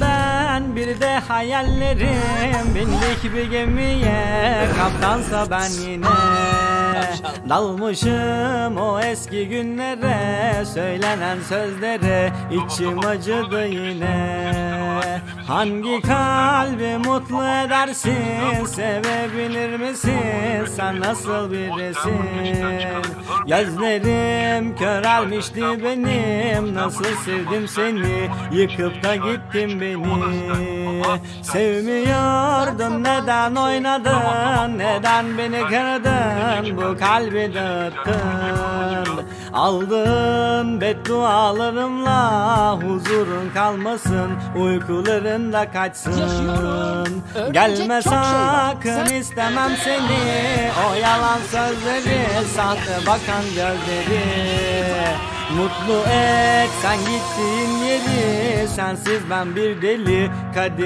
Ben bir de hayallerim Bindik bir gemiye Kaptansa ben yine. Dalmışım o eski günlere Söylenen sözlere içim acıdı yine Hangi kalbi mutlu edersin? Sevebilir misin? Sen nasıl birisin? Gözlerim körelmişti benim. Nasıl sevdim seni? Yıkıp da gittin beni. Sevmiyordun neden oynadın? Neden beni kırdın? Bu kalbi dağıttın Aldın beddualarımla Huzurun kalmasın Uykuların da kaçsın. Yaşıyorum. Gelme şey sakın Sen- istemem seni. O yalan sözleri Sahte bakan gözleri. Mutlu et sen gittiğin yeri Sensiz ben bir deli Kadir